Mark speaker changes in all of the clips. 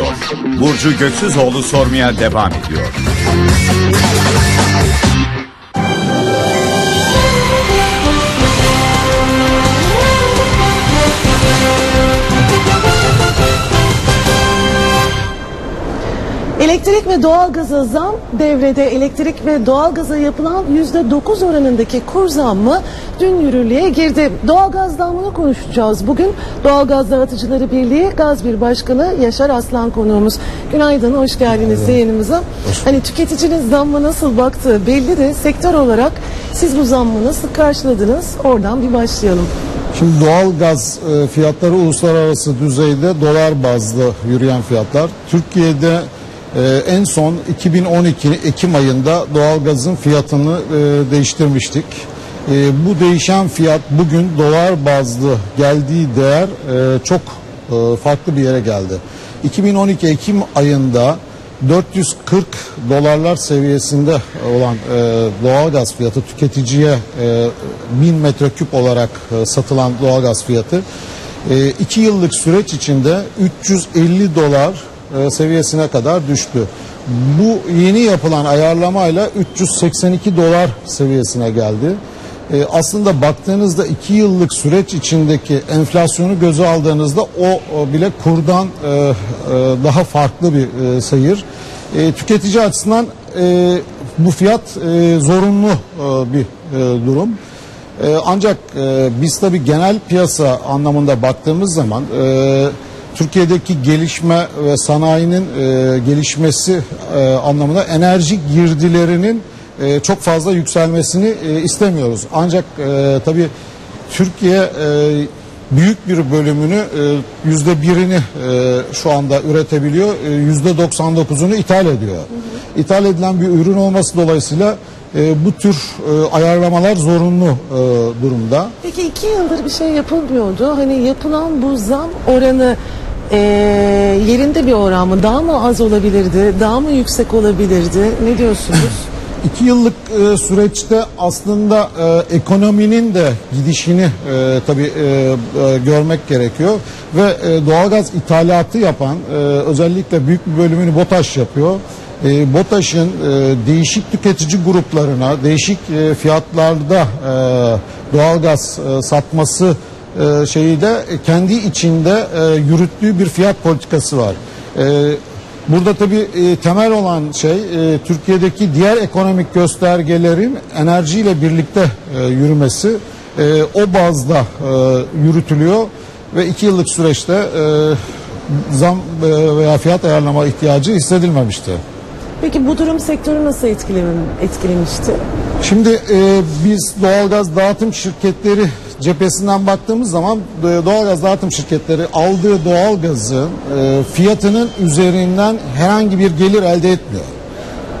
Speaker 1: başlıyor. Burcu Göksüzoğlu sormaya devam ediyor.
Speaker 2: Elektrik ve doğalgaza zam devrede elektrik ve doğalgaza yapılan %9 oranındaki kur zammı dün yürürlüğe girdi. Doğalgaz zammını konuşacağız. Bugün Doğalgaz Dağıtıcıları Birliği Gaz Bir Başkanı Yaşar Aslan konuğumuz. Günaydın, hoş geldiniz yayınımıza. Hani tüketicinin zammı nasıl baktığı belli de sektör olarak siz bu zammı nasıl karşıladınız? Oradan bir başlayalım.
Speaker 3: Şimdi doğal gaz e, fiyatları uluslararası düzeyde dolar bazlı yürüyen fiyatlar. Türkiye'de e, en son 2012 Ekim ayında doğal gazın fiyatını e, değiştirmiştik. E, bu değişen fiyat bugün dolar bazlı geldiği değer e, çok e, farklı bir yere geldi. 2012 Ekim ayında 440 dolarlar seviyesinde olan e, doğalgaz fiyatı tüketiciye e, 1000 metreküp olarak e, satılan doğalgaz fiyatı 2 yıllık süreç içinde 350 dolar e, seviyesine kadar düştü. Bu yeni yapılan ayarlamayla 382 dolar seviyesine geldi. E, aslında baktığınızda 2 yıllık süreç içindeki enflasyonu göze aldığınızda o, bile kurdan e, daha farklı bir sayır. Tüketici açısından bu fiyat zorunlu bir durum. Ancak biz tabii genel piyasa anlamında baktığımız zaman Türkiye'deki gelişme ve sanayinin e, gelişmesi e, anlamında enerji girdilerinin e, çok fazla yükselmesini e, istemiyoruz. Ancak e, tabii Türkiye e, büyük bir bölümünü e, yüzde birini e, şu anda üretebiliyor. E, yüzde 99'unu ithal ediyor. İthal edilen bir ürün olması dolayısıyla bu tür ayarlamalar zorunlu durumda.
Speaker 2: Peki iki yıldır bir şey yapılmıyordu. Hani yapılan bu zam oranı e, yerinde bir oran mı? Daha mı az olabilirdi? Daha mı yüksek olabilirdi? Ne diyorsunuz?
Speaker 3: İki yıllık e, süreçte aslında e, ekonominin de gidişini e, tabii e, e, görmek gerekiyor ve e, doğalgaz ithalatı yapan e, özellikle büyük bir bölümünü BOTAŞ yapıyor. E, BOTAŞ'ın e, değişik tüketici gruplarına değişik e, fiyatlarda e, doğalgaz e, satması e, şeyi de kendi içinde e, yürüttüğü bir fiyat politikası var. E, Burada tabii e, temel olan şey e, Türkiye'deki diğer ekonomik göstergelerin enerjiyle birlikte e, yürümesi. E, o bazda e, yürütülüyor ve iki yıllık süreçte e, zam e, veya fiyat ayarlama ihtiyacı hissedilmemişti.
Speaker 2: Peki bu durum sektörü nasıl etkilem- etkilemişti?
Speaker 3: Şimdi e, biz doğalgaz dağıtım şirketleri cephesinden baktığımız zaman doğalgaz dağıtım şirketleri aldığı doğalgazın e, fiyatının üzerinden herhangi bir gelir elde etmiyor.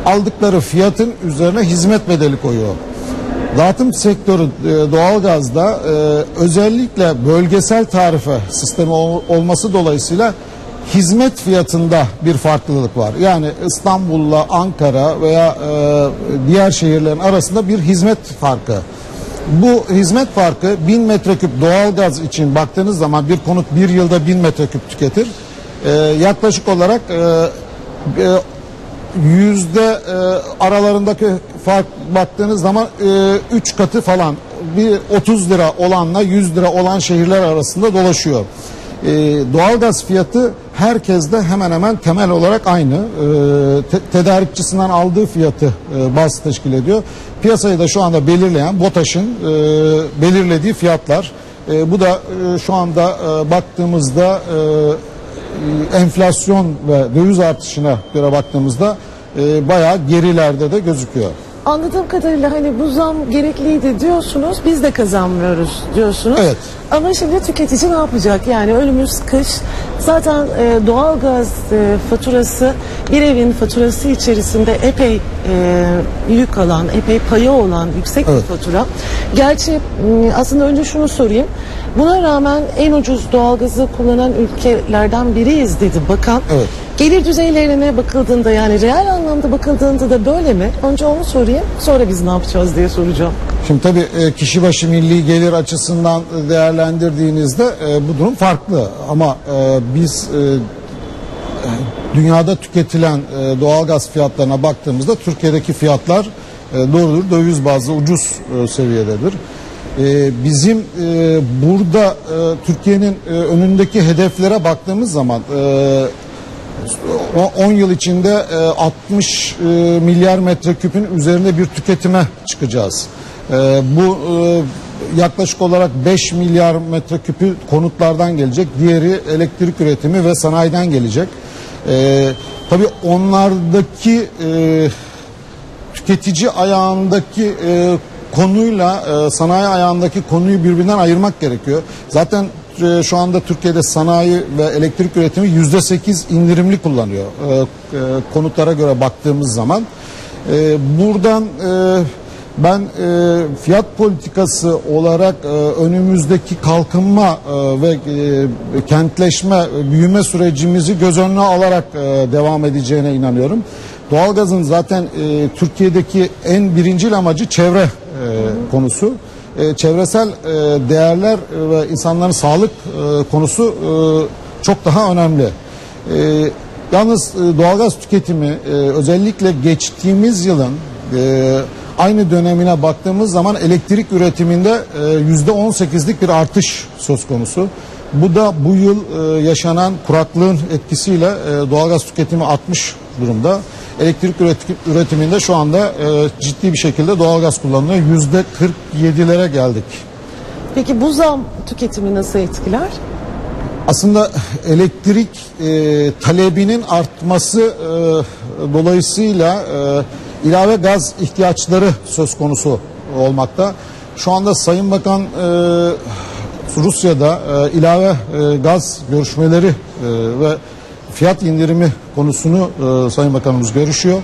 Speaker 3: Aldıkları fiyatın üzerine hizmet bedeli koyuyor. Dağıtım sektörü e, doğalgazda e, özellikle bölgesel tarife sistemi ol- olması dolayısıyla hizmet fiyatında bir farklılık var. Yani İstanbul'la Ankara veya e, diğer şehirlerin arasında bir hizmet farkı. Bu hizmet farkı 1000 metreküp doğalgaz için baktığınız zaman bir konut bir yılda 1000 metreküp tüketir. E, yaklaşık olarak e, e, yüzde e, aralarındaki fark baktığınız zaman 3 katı falan bir 30 lira olanla 100 lira olan şehirler arasında dolaşıyor. E, doğalgaz fiyatı herkeste hemen hemen temel olarak aynı. E, te- tedarikçisinden aldığı fiyatı e, baz teşkil ediyor. Piyasayı da şu anda belirleyen BOTAŞ'ın e, belirlediği fiyatlar. E, bu da e, şu anda e, baktığımızda e, enflasyon ve döviz artışına göre baktığımızda e, bayağı gerilerde de gözüküyor.
Speaker 2: Anladığım kadarıyla hani bu zam gerekliydi diyorsunuz, biz de kazanmıyoruz diyorsunuz.
Speaker 3: Evet.
Speaker 2: Ama şimdi tüketici ne yapacak? Yani önümüz kış. Zaten e, doğalgaz e, faturası bir evin faturası içerisinde epey e, yük alan, epey payı olan yüksek
Speaker 3: Evet.
Speaker 2: bir fatura. Gerçi aslında önce şunu sorayım. Buna rağmen en ucuz doğalgazı kullanan ülkelerden biriyiz dedi bakan.
Speaker 3: Evet.
Speaker 2: Gelir düzeylerine bakıldığında yani reel anlamda bakıldığında da böyle mi? Önce onu sorayım sonra biz ne yapacağız diye soracağım.
Speaker 3: Şimdi tabii e, kişi başı milli gelir açısından değerlendirdiğinizde e, bu durum farklı. Ama e, biz dünyada tüketilen doğalgaz fiyatlarına baktığımızda Türkiye'deki fiyatlar doğrudur döviz bazlı ucuz seviyededir. E, bizim e, burada e, Türkiye'nin e, önündeki hedeflere baktığımız zaman e, o 10 yıl içinde e, 60 e, milyar metreküpün üzerinde bir tüketime çıkacağız. Bu yaklaşık olarak 5 milyar metreküpü konutlardan gelecek. Diğeri elektrik üretimi ve sanayiden gelecek. Tabii onlardaki tüketici ayağındaki konuyla e, sanayi ayağındaki konuyu birbirinden ayırmak gerekiyor. Zaten e, şu anda Türkiye'de sanayi ve elektrik üretimi yüzde sekiz indirimli kullanıyor e, e, konutlara göre baktığımız zaman. E, buradan e, ben e, fiyat politikası olarak e, önümüzdeki kalkınma e, ve e, kentleşme, büyüme sürecimizi göz önüne alarak e, devam edeceğine inanıyorum. Doğalgazın zaten e, Türkiye'deki en birincil amacı çevre konusu. E, çevresel e, değerler e, ve insanların sağlık e, konusu e, çok daha önemli. E, yalnız e, doğalgaz tüketimi e, özellikle geçtiğimiz yılın e, aynı dönemine baktığımız zaman elektrik üretiminde e, yüzde 18'lik bir artış söz konusu. Bu da bu yıl e, yaşanan kuraklığın etkisiyle e, doğalgaz tüketimi artmış durumda. Elektrik üretim, üretiminde şu anda e, ciddi bir şekilde doğalgaz kullanılıyor. Yüzde 47'lere geldik.
Speaker 2: Peki bu zam tüketimi nasıl etkiler?
Speaker 3: Aslında elektrik e, talebinin artması e, dolayısıyla e, ilave gaz ihtiyaçları söz konusu olmakta. Şu anda Sayın Bakan e, Rusya'da e, ilave e, gaz görüşmeleri e, ve fiyat indirimi konusunu e, Sayın Bakanımız görüşüyor.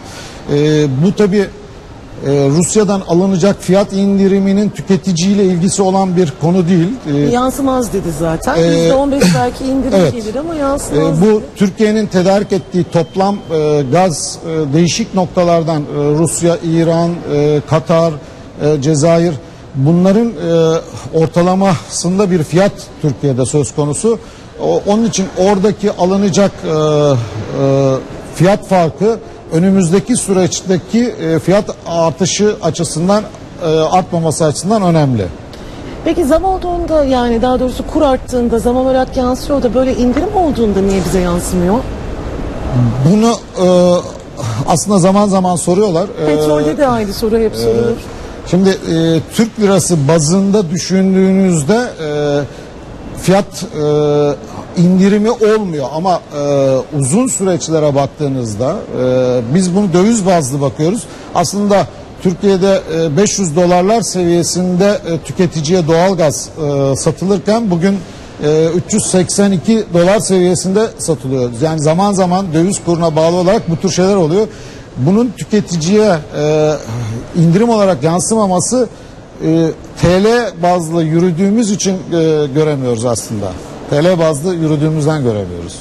Speaker 3: E, bu tabi Rusya'dan alınacak fiyat indiriminin tüketiciyle ilgisi olan bir konu değil. E,
Speaker 2: Yansımaz dedi zaten.
Speaker 3: Ee,
Speaker 2: %15 belki indirim
Speaker 3: evet.
Speaker 2: gelir ama
Speaker 3: E,
Speaker 2: yansımaz.
Speaker 3: bu Türkiye'nin tedarik ettiği toplam e, gaz e, değişik noktalardan e, Rusya, İran, e, Katar, e, Cezayir bunların e, ortalamasında bir fiyat Türkiye'de söz konusu. O, onun için oradaki alınacak e, e, fiyat farkı önümüzdeki süreçteki e, fiyat artışı açısından e, artmaması açısından önemli.
Speaker 2: Peki zam olduğunda yani daha doğrusu kur arttığında zam olarak yansıyor da böyle indirim olduğunda niye bize yansımıyor?
Speaker 3: Bunu e, aslında zaman zaman soruyorlar. E,
Speaker 2: Petrolde de aynı soru hep sorulur.
Speaker 3: Şimdi e, Türk lirası bazında düşündüğünüzde e, fiyat e, indirimi olmuyor ama e, uzun süreçlere baktığınızda e, biz bunu döviz bazlı bakıyoruz. Aslında Türkiye'de e, 500 dolarlar seviyesinde e, tüketiciye doğalgaz e, satılırken bugün e, 382 dolar seviyesinde satılıyor. Yani zaman zaman döviz kuruna bağlı olarak bu tür şeyler oluyor. Bunun tüketiciye e, indirim olarak yansımaması e, TL bazlı yürüdüğümüz için e, göremiyoruz aslında. TL bazlı yürüdüğümüzden göremiyoruz.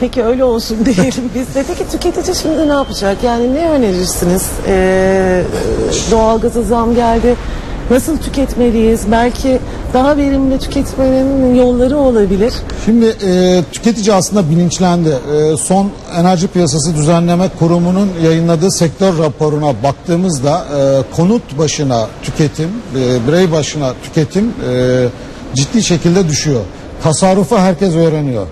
Speaker 2: Peki öyle olsun diyelim biz de. Peki tüketici şimdi ne yapacak? Yani ne önerirsiniz? Ee, doğalgaza zam geldi. Nasıl tüketmeliyiz? Belki daha verimli tüketmenin yolları olabilir.
Speaker 3: Şimdi e, tüketici aslında bilinçlendi. E, son Enerji Piyasası Düzenleme Kurumu'nun yayınladığı sektör raporuna baktığımızda e, konut başına tüketim, e, birey başına tüketim e, ciddi şekilde düşüyor. Tasarrufu herkes öğreniyor.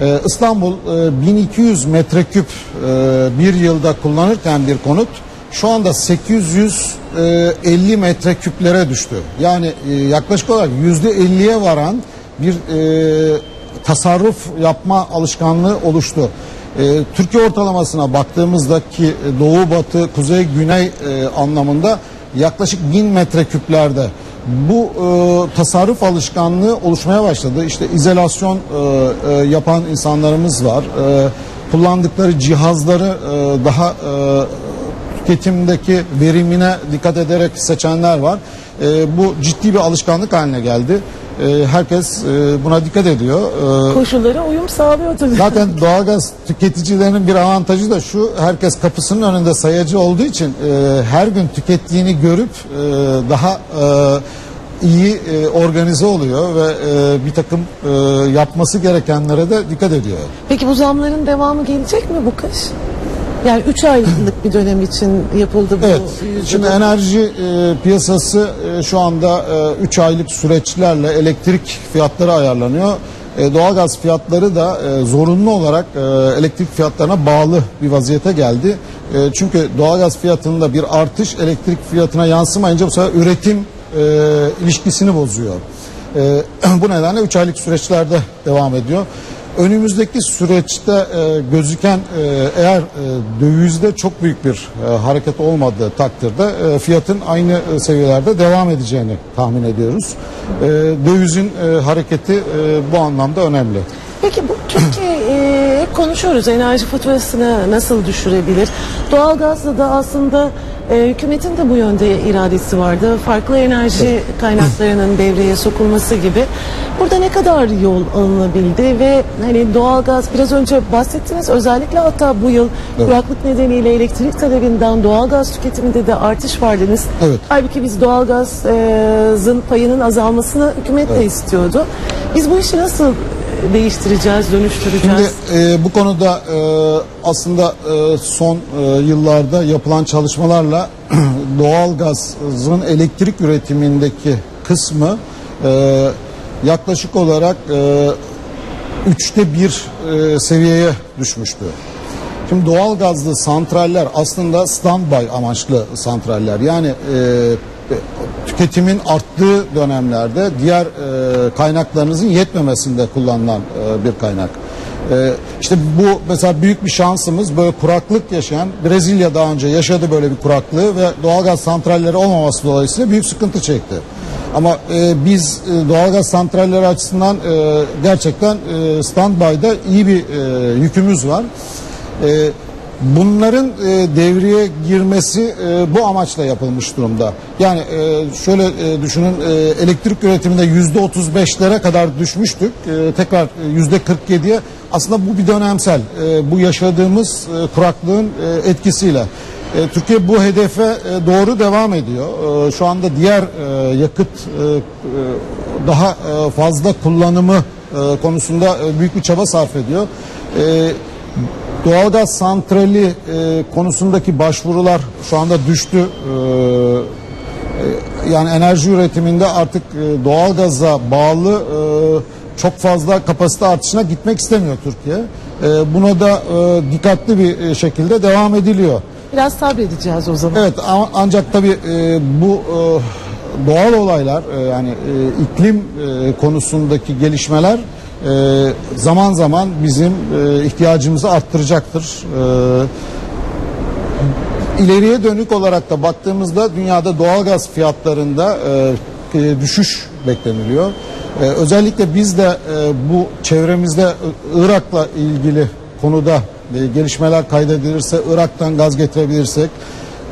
Speaker 3: E, İstanbul e, 1200 metreküp e, bir yılda kullanırken bir konut şu anda 850 metreküplere düştü. Yani e, yaklaşık olarak %50'ye varan bir e, tasarruf yapma alışkanlığı oluştu. E, Türkiye ortalamasına baktığımızda ki e, doğu batı kuzey güney e, anlamında yaklaşık 1000 metreküplerde bu e, tasarruf alışkanlığı oluşmaya başladı. İşte izolasyon e, e, yapan insanlarımız var. E, kullandıkları cihazları e, daha e, tüketimdeki verimine dikkat ederek seçenler var. E, bu ciddi bir alışkanlık haline geldi. E, herkes e, buna dikkat ediyor. E,
Speaker 2: Koşullara uyum sağlıyor tabii.
Speaker 3: Zaten doğalgaz tüketicilerinin bir avantajı da şu, herkes kapısının önünde sayacı olduğu için e, her gün tükettiğini görüp e, daha e, iyi e, organize oluyor ve e, bir takım e, yapması gerekenlere de dikkat ediyor.
Speaker 2: Peki bu zamların devamı gelecek mi bu kış? Yani 3 aylık bir dönem için yapıldı bu.
Speaker 3: Evet. Şimdi enerji e, piyasası e, şu anda 3 aylık süreçlerle elektrik fiyatları ayarlanıyor. E, doğalgaz fiyatları da e, zorunlu olarak e, elektrik fiyatlarına bağlı bir vaziyete geldi. E, çünkü doğalgaz fiyatında bir artış elektrik fiyatına yansımayınca bu sefer üretim e, ilişkisini bozuyor. E, bu nedenle 3 aylık süreçlerde devam ediyor. Önümüzdeki süreçte e, gözüken e, eğer e, dövizde çok büyük bir e, hareket olmadığı takdirde e, fiyatın aynı e, seviyelerde devam edeceğini tahmin ediyoruz. E, dövizin e, hareketi e, bu anlamda önemli.
Speaker 2: Peki bu Türkiye e, hep konuşuyoruz enerji faturasını nasıl düşürebilir? Doğalgazla da aslında e, hükümetin de bu yönde iradesi vardı. Farklı enerji kaynaklarının devreye sokulması gibi. Burada ne kadar yol alınabildi ve hani doğalgaz biraz önce bahsettiniz özellikle hatta bu yıl
Speaker 3: Evet.
Speaker 2: kuraklık nedeniyle elektrik talebinden doğalgaz tüketiminde de artış var dediniz.
Speaker 3: Evet.
Speaker 2: Halbuki biz doğalgazın payının azalmasını hükümet de istiyordu. Biz bu işi nasıl değiştireceğiz, dönüştüreceğiz?
Speaker 3: Şimdi e, bu konuda e, aslında e, son e, yıllarda yapılan çalışmalarla doğalgazın elektrik üretimindeki kısmı e, yaklaşık olarak e, üçte bir e, seviyeye düşmüştü. Şimdi doğalgazlı santraller aslında standby amaçlı santraller. Yani e, tüketimin arttığı dönemlerde diğer e, kaynaklarınızın yetmemesinde kullanılan e, bir kaynak. E, işte bu mesela büyük bir şansımız böyle kuraklık yaşayan Brezilya daha önce yaşadı böyle bir kuraklığı ve doğalgaz santralleri olmaması dolayısıyla büyük sıkıntı çekti. Ama e, biz e, doğalgaz santralleri açısından e, gerçekten e, standby'da iyi bir e, yükümüz var. E, bunların e, devreye girmesi e, bu amaçla yapılmış durumda. Yani e, şöyle e, düşünün e, elektrik üretiminde yüzde 35'lere kadar düşmüştük. E, tekrar yüzde 47'ye aslında bu bir dönemsel. E, bu yaşadığımız e, kuraklığın e, etkisiyle. E, Türkiye bu hedefe e, doğru devam ediyor. E, Şu anda diğer e, yakıt e, e, daha e, fazla kullanımı e, konusunda e, büyük bir çaba sarf ediyor. E, Doğalgaz santrali e, konusundaki başvurular şu anda düştü. E, e, yani enerji üretiminde artık e, doğalgaza bağlı e, çok fazla kapasite artışına gitmek istemiyor Türkiye. E, buna da e, dikkatli bir e, şekilde devam ediliyor.
Speaker 2: Biraz sabredeceğiz o zaman.
Speaker 3: Evet ancak tabii e, bu e, doğal olaylar e, yani e, iklim e, konusundaki gelişmeler e, zaman zaman bizim e, ihtiyacımızı arttıracaktır. E, ileriye dönük olarak da baktığımızda dünyada doğalgaz fiyatlarında e, e, düşüş bekleniliyor. E, özellikle biz de bu çevremizde Irak'la ilgili konuda gelişmeler kaydedilirse, Irak'tan gaz getirebilirsek,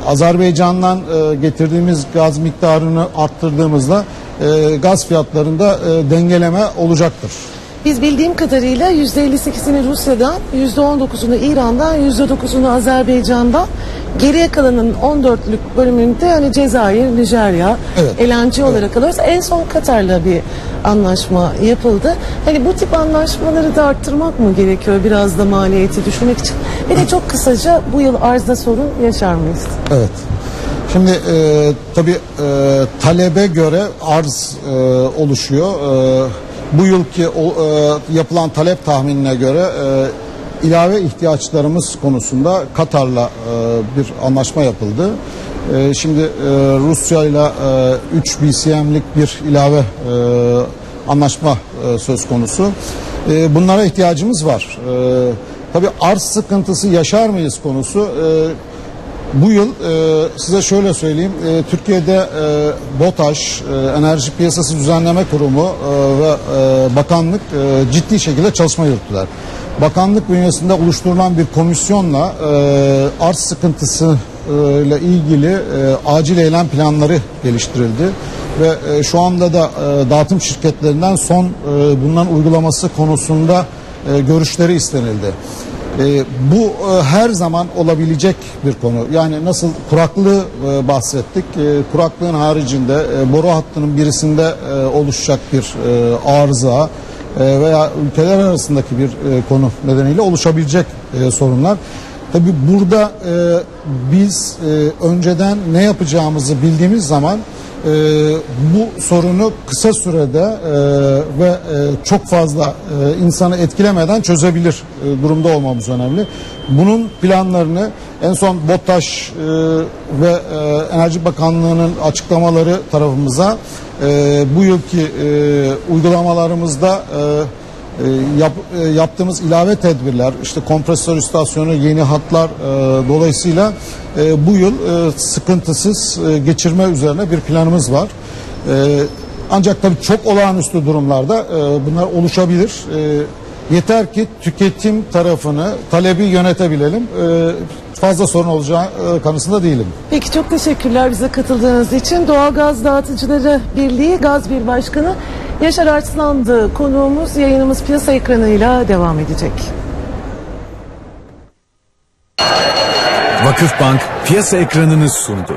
Speaker 3: Azerbaycan'dan getirdiğimiz gaz miktarını arttırdığımızda gaz fiyatlarında dengeleme olacaktır.
Speaker 2: Biz bildiğim kadarıyla %58'ini Rusya'dan, %19'unu İran'dan, %9'unu Azerbaycan'dan, geriye kalanın 14'lük bölümünde hani Cezayir, Nijerya,
Speaker 3: Evet.
Speaker 2: LNG olarak alıyoruz. En son Katar'la bir anlaşma yapıldı. Hani bu tip anlaşmaları da arttırmak mı gerekiyor biraz da maliyeti düşürmek için? Bir de çok kısaca bu yıl arzda sorun yaşar mıyız?
Speaker 3: Evet. Şimdi e, tabii e, talebe göre arz e, oluşuyor. E, bu yılki o, e, yapılan talep tahminine göre e, ilave ihtiyaçlarımız konusunda Katar'la e, bir anlaşma yapıldı. E, şimdi e, Rusya ile 3 BCM'lik bir ilave e, anlaşma e, söz konusu. E, bunlara ihtiyacımız var. E, tabii arz sıkıntısı yaşar mıyız konusu e, bu yıl e, size şöyle söyleyeyim. E, Türkiye'de e, BOTAŞ, e, Enerji Piyasası Düzenleme Kurumu e, ve e, bakanlık e, ciddi şekilde çalışma yürüttüler. Bakanlık bünyesinde oluşturulan bir komisyonla e, arz sıkıntısı e, ile ilgili e, acil eylem planları geliştirildi ve e, şu anda da e, dağıtım şirketlerinden son e, bunların uygulaması konusunda e, görüşleri istenildi. E, bu e, her zaman olabilecek bir konu. Yani nasıl kuraklığı e, bahsettik. E, kuraklığın haricinde e, boru hattının birisinde e, oluşacak bir e, arıza e, veya ülkeler arasındaki bir e, konu nedeniyle oluşabilecek e, sorunlar. Tabii burada e, biz e, önceden ne yapacağımızı bildiğimiz zaman e, bu sorunu kısa sürede e, ve e, çok fazla e, insanı etkilemeden çözebilir e, durumda olmamız önemli. Bunun planlarını en son BOTAŞ e, ve e, Enerji Bakanlığı'nın açıklamaları tarafımıza e, bu yılki e, uygulamalarımızda e, e, yap, e, yaptığımız ilave tedbirler işte kompresör istasyonu yeni hatlar e, dolayısıyla e, bu yıl e, sıkıntısız e, geçirme üzerine bir planımız var. E, ancak tabii çok olağanüstü durumlarda e, bunlar oluşabilir. E, yeter ki tüketim tarafını talebi yönetebilelim. E, fazla sorun olacağı e, kanısında değilim.
Speaker 2: Peki çok teşekkürler bize katıldığınız için. Doğalgaz Dağıtıcıları Birliği Gaz Bir Başkanı Yaşar Arslan'dı konuğumuz. Yayınımız piyasa ekranıyla devam edecek.
Speaker 1: Vakıfbank piyasa ekranını sundu.